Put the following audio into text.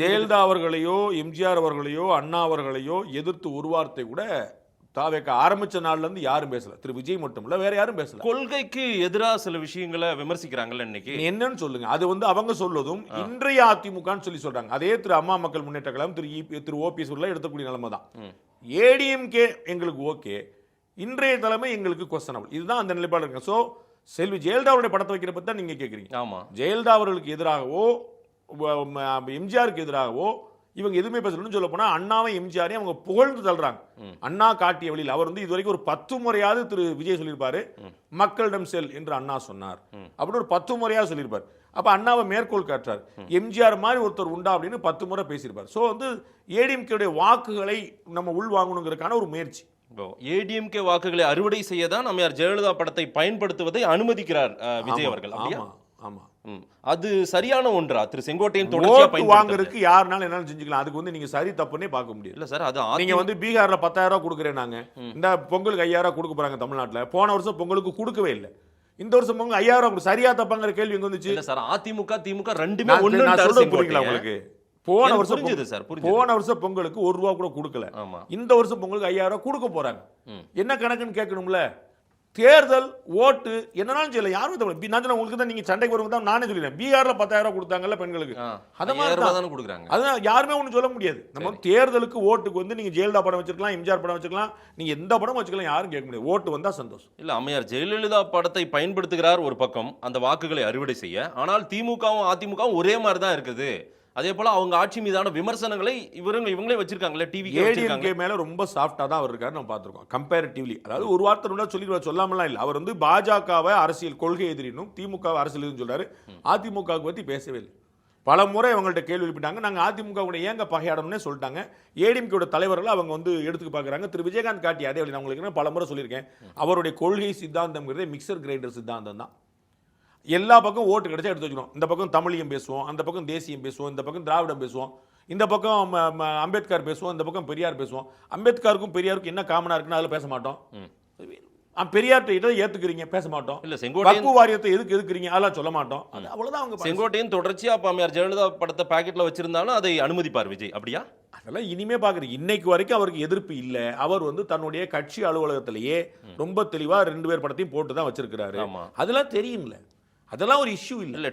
ஜெயலலிதா அவர்களையோ எம்ஜிஆர் அவர்களையோ அண்ணா அவர்களையோ எதிர்த்து ஒரு வார்த்தை கூட தாவேக்க ஆரம்பிச்ச நாள்ல இருந்து யாரும் பேசல. திரு. விஜய் மட்டும் இல்ல வேற யாரும் பேசல. கொள்கைக்கு எதிரா சில விஷயங்களை விமர்சிக்கிறாங்கல்ல இன்னைக்கு? என்னன்னு சொல்லுங்க. அது வந்து அவங்க சொல்வதும் இன்றைய அதிமுகன்னு சொல்லி சொல்றாங்க. அதே திரு அம்மா மக்கள் முன்னேற்ற கழகம் திரு இ திரு ஓபிஎஸ் உள்ள எடுத்தக்கூடிய நிலைமை தான். ஏடிஎம்கே எங்களுக்கு ஓகே. இன்றைய தலைமை எங்களுக்கு கொஸ்டனபிள் இதுதான் அந்த நிலைப்பாடு இருக்கு. ஸோ செல்வி ஜெயலலிதாவுடைய படத்தை வைக்கிற பத்தி தான் நீங்க கேக்குறீங்க. ஆமா. ஜெயலலிதா அவர்களுக்கு எதிராகவோ எம்ஜிஆருக்கு எதிராகவோ இவங்க எதுவுமே பேசலன்னு சொல்ல போனா அண்ணாவை எம்ஜிஆரையும் அவங்க புகழ்ந்து தள்ளுறாங்க. அண்ணா காட்டிய வழியில். அவர் வந்து இதுவரைக்கும் ஒரு பத்து முறையாவது திரு விஜய் சொல்லியிருப்பாரு. மக்களிடம் செல் என்று அண்ணா சொன்னார். அப்படின்னு ஒரு பத்து முறையாவது சொல்லியிருப்பார். அப்ப அண்ணாவை மேற்கோள் காட்டுறார். எம்ஜிஆர் மாதிரி ஒருத்தர் உண்டா அப்படின்னு பத்து முறை பேசியிருப்பார். ஸோ வந்து ஏடிஎம்கேடைய வாக்குகளை நம்ம உள் வாங்கணுங்கிறதுக்கான ஒரு முயற்சி. ஏடிஎம்கே வாக்குகளை அறுவடை செய்ய தான் நம்மார் ஜெயலலிதா படத்தை பயன்படுத்துவதை அனுமதிக்கிறார் விஜய் அவர்கள் அப்படியா? ஆமா. ஆமா ம். அது சரியான ஒன்றா? திரு செங்கோட்டையன் பயன்படுத்துறது. வாங்குறதுக்கு யாருனாலும் என்னாலும் செஞ்சுக்கலாம். அதுக்கு வந்து நீங்க சரி தப்புன்னே பார்க்க முடியாது. இல்ல சார் அது நீங்க வந்து பீகார்ல பத்தாயிரம் ரூபாய் கொடுக்குறேன் நாங்க. இந்த பொங்கலுக்கு ஐயாயிரம் ரூபாய் கொடுக்க போறாங்க தமிழ்நாட்டுல. போன வருஷம் பொங்கலுக்கு கொடுக்கவே இல்லை. இந்த வருஷம் பொங்கல் ஐயாயிரம் ரூபாய் கொடு- சரியா தப்பாங்கிற கேள்வி எங்க வந்துச்சு? இல்ல சார் அதிமுக திமுக ரெண்டுமே சொல்றது புரியுங்களா உங்களுக்கு? போன வருஷம் புரிஞ்சுது சார். போன வருஷம் பொங்கலுக்கு ஒரு ரூபா கூட கொடுக்கல. இந்த வருஷம் பொங்கலுக்கு ஐயாயிரம் ரூபாய் கொடுக்க போறாங்க. என்ன கணக்குன்னு கேட்கணும்ல? தேர்தல் ஓட்டு என்னனாலும் செய்யல யாரும் பி- நான் சொன்னேன், உங்களுக்கு தான் நீங்க சண்டைக்கு வரும் தான் நானே சொல்லிடுறேன். பீகார்ல பத்தாயிரம் ரூபாய் கொடுத்தாங்கல்ல பெண்களுக்கு. அத மாதிரி தான். கொடுக்குறாங்க. அதான் யாருமே ஒன்றும் சொல்ல முடியாது. நம்ம தேர்தலுக்கு ஓட்டுக்கு வந்து நீங்க ஜெயலலிதா படம் வச்சிருக்கலாம் எம்ஜிஆர் படம் வச்சிருக்கலாம் நீங்க எந்த படம் வச்சுக்கலாம் யாரும் கேட்க முடியாது. ஓட்டு வந்தா சந்தோஷம். இல்ல அம்மையார் ஜெயலலிதா படத்தை பயன்படுத்துகிறார் ஒரு பக்கம் அந்த வாக்குகளை அறுவடை செய்ய. ஆனால் திமுகவும் அதிமுகவும் ஒரே மாதிரி தான் இருக்குது. அதே போல அவங்க ஆட்சி மீதான விமர்சனங்களை இவருங்க இவங்களே வச்சிருக்காங்களே டிவி ஏடிஎம்கே மேல ரொம்ப சாஃப்டா தான் அவர் இருக்காரு நம்ம பார்த்திருக்கோம். கம்பேரிட்டிவ்லி அதாவது ஒரு வார்த்தை ரெண்டா சொல்லி சொல்லாமலாம் இல்லை. அவர் வந்து பாஜகவை அரசியல் கொள்கை எதிரினும் திமுக அரசியல் சொல்றாரு. அதிமுக பத்தி பேசவே இல்லை. பல முறை அவங்கள்ட்ட கேள்வி எழுப்பிட்டாங்க. நாங்க அதிமுக கூட ஏங்க பகையாடணும்னே சொல்லிட்டாங்க. ஏடிஎம்கேட தலைவர்கள் அவங்க வந்து எடுத்துக்க பார்க்கறாங்க. திரு. விஜயகாந்த் காட்டி அதே வழி நான் உங்களுக்கு பல முறை சொல்லியிருக்கேன். அவருடைய கொள்கை சித்தாந்தம்ங்கிறதே மிக்சர் கிரைண்டர் சித்தாந்தம் தான் எல்லா பக்கம் ஓட்டு கிடைச்சா எடுத்து வச்சுக்கணும். இந்த பக்கம் தமிழியம் பேசுவோம் அந்த பக்கம் தேசியம் பேசுவோம் இந்த பக்கம் திராவிடம் பேசுவோம் இந்த பக்கம் அம்பேத்கர் பேசுவோம் இந்த பக்கம் பெரியார் பேசுவோம். அம்பேத்கருக்கும் பெரியாருக்கும் என்ன காமனா இருக்குன்னு அதில் பேச மாட்டோம். அஹ் பெரியார்ட்ட இதை ஏத்துக்கிறீங்க பேச மாட்டோம். இல்ல செங்கோட்டையன் வக்பு வாரியத்தை எதுக்கு எதுக்குறீங்க அதெல்லாம் சொல்ல மாட்டோம். அது அவ்வளவுதான் அவங்க பாலிசி. செங்கோட்டையன் தொடர்ச்சியா அப்ப அம்மையார் ஜெயலலிதா படத்தை பாக்கெட்ல வச்சிருந்தாலும் அதை அனுமதிப்பார் விஜய். அப்படியா? அதெல்லாம் இனிமே பாக்குறீங்க இன்னைக்கு வரைக்கும் அவருக்கு எதிர்ப்பு இல்ல. அவர் வந்து தன்னுடைய கட்சி அலுவலகத்திலேயே ரொம்ப தெளிவா ரெண்டு பேர் படத்தையும் போட்டு தான் வச்சிருக்கிறாரு அதெல்லாம் தெரியும்ல. அதெல்லாம் ஒரு இஷ்யூ இல்லை